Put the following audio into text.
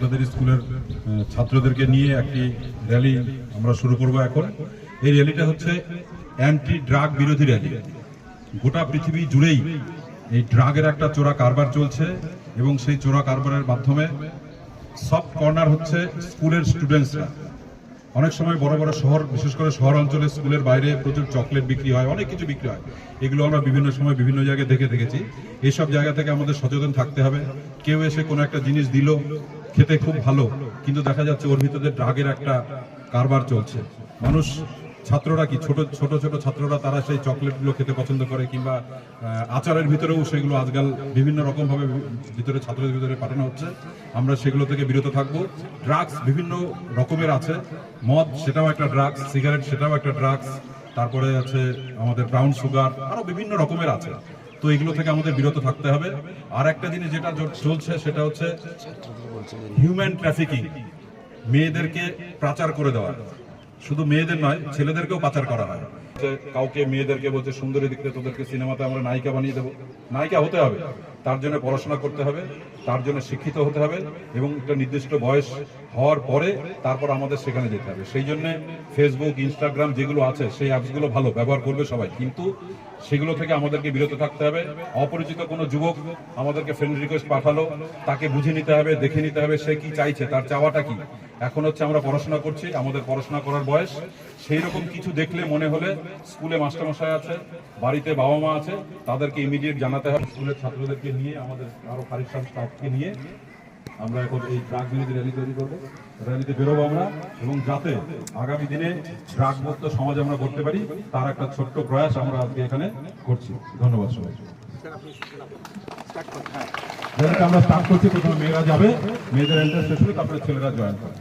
আপনাদের স্কুলের ছাত্রদেরকে নিয়ে একটি র্যালি আমরা শুরু করব এখন। এই র্যালিটা হচ্ছে অ্যান্টি ড্রাগ বিরোধী র্যালি। গোটা পৃথিবী জুড়েই এই ড্রাগের একটা চোরা কারবার চলছে এবং সেই চোরা কারবারের মাধ্যমে সব কর্নার হচ্ছে স্কুলের স্টুডেন্টসরা। অনেক সময় বড় বড় শহর, বিশেষ করে শহর অঞ্চলে স্কুলের বাইরে প্রচুর চকলেট বিক্রি হয়, অনেক কিছু বিক্রি হয়। এগুলো আমরা বিভিন্ন সময় বিভিন্ন জায়গায় দেখে দেখেছি। এইসব জায়গা থেকে আমাদের সচেতন থাকতে হবে। কেউ এসে কোনো একটা জিনিস দিল খেতে খুব ভালো, কিন্তু দেখা যাচ্ছে ওর ভিতরে ড্রাগের একটা কারবার চলছে। মানুষ, ছাত্ররা কি, ছোট ছোট ছোট ছাত্ররা তারা সেই চকলেটগুলো খেতে পছন্দ করে কিংবা আচারের ভিতরেও সেগুলো আজকাল বিভিন্ন রকম ভাবে ভিতরে ছাত্রদের ভিতরে পাঠানো হচ্ছে। আমরা সেগুলো থেকে বিরত থাকব। ড্রাগস বিভিন্ন রকমের আছে। মদ, সেটাও একটা ড্রাগস। সিগারেট, সেটাও একটা ড্রাগস। তারপরে আছে আমাদের ব্রাউন সুগার আরও বিভিন্ন রকমের আছে। তো এগুলো থেকে আমাদের বিরত থাকতে হবে। আর একটা জিনিস যেটা চলছে, সেটা হচ্ছে হিউম্যান ট্রাফিকিং মেয়েদেরকে পাচার করে দেওয়া। শুধু মেয়েদের নয়, ছেলেদেরকেও পাচার করা হয়। কাউকে মেয়েদেরকে বলছে, সুন্দরী দেখতে তোদেরকে সিনেমাতে আমরা নায়িকা বানিয়ে দেবো। নায়িকা হতে হবে। তার জন্য পড়াশোনা করতে হবে, তার জন্য শিক্ষিত হতে হবে এবং একটা নির্দিষ্ট বয়স হওয়ার পরে তারপর আমাদের সেখানে যেতে হবে। সেই জন্য ফেসবুক ইনস্টাগ্রাম যেগুলো আছে, সেই অ্যাপসগুলো ভালো, ব্যবহার করবে সবাই। কিন্তু সেগুলো থেকে আমাদেরকে বিরত থাকতে হবে। অপরিচিত কোনো যুবক আমাদেরকে ফ্রেন্ড রিকোয়েস্ট পাঠালো, তাকে বুঝে নিতে হবে, দেখে নিতে হবে সে কি চাইছে, তার চাওয়াটা কি। এখন হচ্ছে আমরা পড়াশোনা করছি, আমাদের পড়াশোনা করার বয়স। সেই রকম কিছু দেখলে মনে হলে স্কুলে মাস্টারমশাই আছে, বাড়িতে বাবা মা আছে, তাদেরকে ইমিডিয়েট জানাতে হবে। স্কুলের ছাত্রদেরকে নিয়ে, আমাদের আরও পারিশ্রমিক স্টাফকে নিয়ে আমরা এখন এই ড্রাগ বিরোধী র্যালি তৈরি করব। র্যালিতে বেরোবো আমরা এবং যাতে আগামী দিনে ড্রাগ মুক্ত সমাজ আমরা করতে পারি, তার একটা ছোট্ট প্রয়াস আমরা আজকে এখানে করছি। ধন্যবাদ সবাই আমরা স্টার্ট করছি, প্রথমে মেয়েরা যাবে, মেয়েদের এন্ট্রান্স শেষ হলে তারপরে ছেলেরা জয়েন করবে।